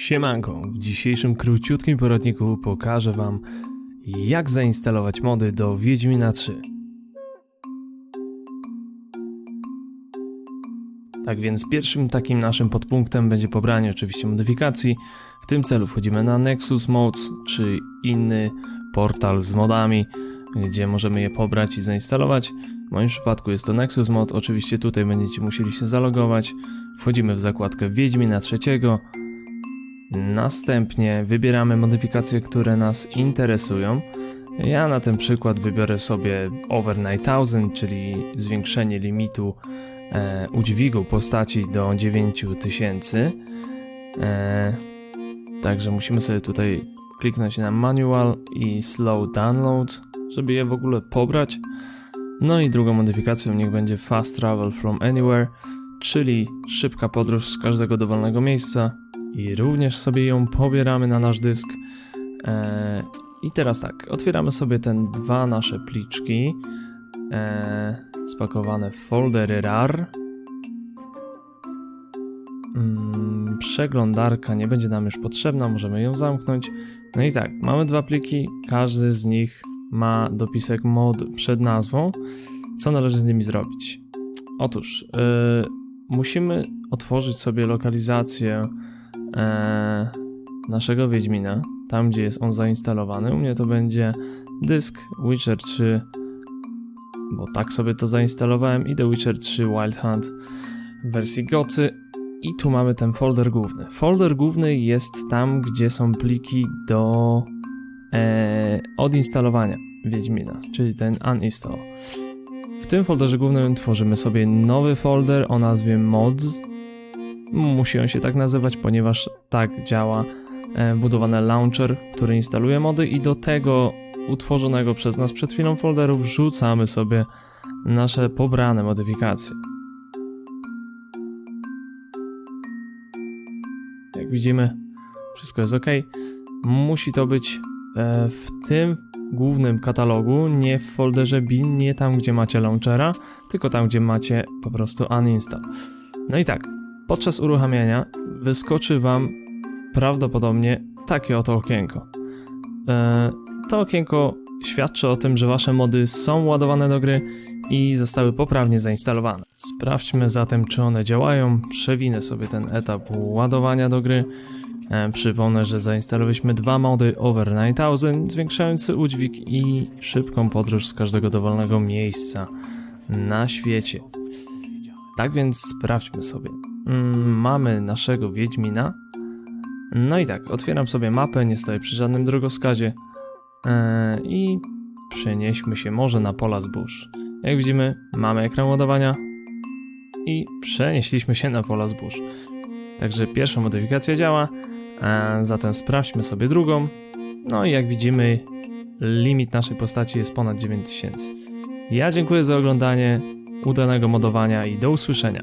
Siemanko, w dzisiejszym króciutkim poradniku pokażę Wam jak zainstalować mody do Wiedźmina 3. Tak więc pierwszym takim naszym podpunktem będzie pobranie oczywiście modyfikacji. W tym celu wchodzimy na Nexus Mods czy inny portal z modami, gdzie możemy je pobrać i zainstalować. W moim przypadku jest to Nexus Mod, oczywiście tutaj będziecie musieli się zalogować. Wchodzimy w zakładkę Wiedźmina trzeciego. Następnie wybieramy modyfikacje, które nas interesują. Ja na ten przykład wybiorę sobie Over 9000, czyli zwiększenie limitu e, udźwigu postaci do 9000. E, także musimy sobie tutaj kliknąć na Manual i Slow Download, żeby je w ogóle pobrać. No i drugą modyfikacją niech będzie Fast Travel from Anywhere, czyli szybka podróż z każdego dowolnego miejsca i również sobie ją pobieramy na nasz dysk. Eee, I teraz tak, otwieramy sobie te dwa nasze pliczki eee, spakowane w foldery RAR. Mm, przeglądarka nie będzie nam już potrzebna, możemy ją zamknąć. No i tak, mamy dwa pliki, każdy z nich ma dopisek mod przed nazwą. Co należy z nimi zrobić? Otóż yy, musimy otworzyć sobie lokalizację e, naszego Wiedźmina, tam gdzie jest on zainstalowany. U mnie to będzie dysk Witcher 3, bo tak sobie to zainstalowałem i The Witcher 3 Wild Hunt w wersji gocy. I tu mamy ten folder główny. Folder główny jest tam, gdzie są pliki do e, odinstalowania Wiedźmina, czyli ten uninstall. W tym folderze głównym tworzymy sobie nowy folder o nazwie mods Musi on się tak nazywać, ponieważ tak działa e, budowany launcher, który instaluje mody i do tego utworzonego przez nas przed chwilą folderu wrzucamy sobie nasze pobrane modyfikacje. Jak widzimy, wszystko jest ok. Musi to być e, w tym głównym katalogu, nie w folderze bin, nie tam gdzie macie launchera, tylko tam gdzie macie po prostu uninstall. No i tak, Podczas uruchamiania wyskoczy Wam prawdopodobnie takie oto okienko. E, to okienko świadczy o tym, że Wasze mody są ładowane do gry i zostały poprawnie zainstalowane. Sprawdźmy zatem, czy one działają. Przewinę sobie ten etap ładowania do gry. E, przypomnę, że zainstalowaliśmy dwa mody Over 9000, zwiększający udźwig i szybką podróż z każdego dowolnego miejsca na świecie. Tak więc sprawdźmy sobie. Mm, mamy naszego Wiedźmina. No i tak, otwieram sobie mapę, nie stoję przy żadnym drogowskazie. Eee, I przenieśmy się może na pola zbóż. Jak widzimy, mamy ekran ładowania i przenieśliśmy się na pola zbóż. Także pierwsza modyfikacja działa, zatem sprawdźmy sobie drugą. No i jak widzimy, limit naszej postaci jest ponad 9000. Ja dziękuję za oglądanie, udanego modowania i do usłyszenia.